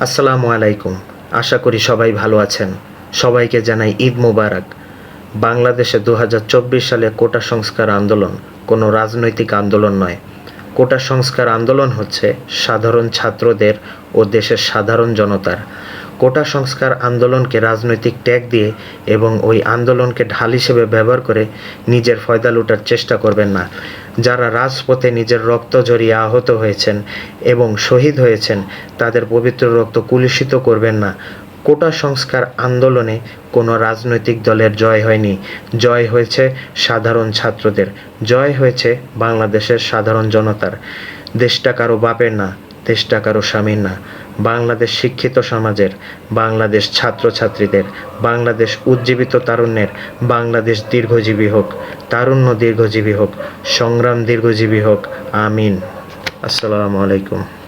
আসসালামু আলাইকুম। আশা করি সবাই ভালো আছেন। সবাইকে জানাই ঈদ মোবারক। বাংলাদেশে দু হাজার চব্বিশ সালে কোটা সংস্কার আন্দোলন কোনো রাজনৈতিক আন্দোলন নয়। কোটা সংস্কার আন্দোলন হচ্ছে সাধারণ ছাত্রদের ও দেশের সাধারণ জনতার। কোটা সংস্কার আন্দোলনকে রাজনৈতিক ট্যাগ দিয়ে এবং ওই আন্দোলনকে ঢাল হিসেবে ব্যবহার করে নিজের ফয়দা লুটার চেষ্টা করবেন না। যারা রাজপথে নিজের রক্ত জড়িয়ে আহত হয়েছেন এবং শহীদ হয়েছেন, তাদের পবিত্র রক্ত কুলুষিত করবেন না। কোটা সংস্কার আন্দোলনে কোনো রাজনৈতিক দলের জয় হয়নি। জয় হয়েছে সাধারণ ছাত্রদের। জয় হয়েছে বাংলাদেশের সাধারণ জনতার। দেশটা কারও বাপের না দেশটা কারও স্বামীর না। বাংলাদেশ শিক্ষিত সমাজের, বাংলাদেশ ছাত্রছাত্রীদের, বাংলাদেশ উজ্জীবিত তারুণ্যের, বাংলাদেশ দীর্ঘজীবী হোক, তারুণ্য দীর্ঘজীবী হোক, সংগ্রাম দীর্ঘজীবী হোক, আমিন। আসসালামু আলাইকুম।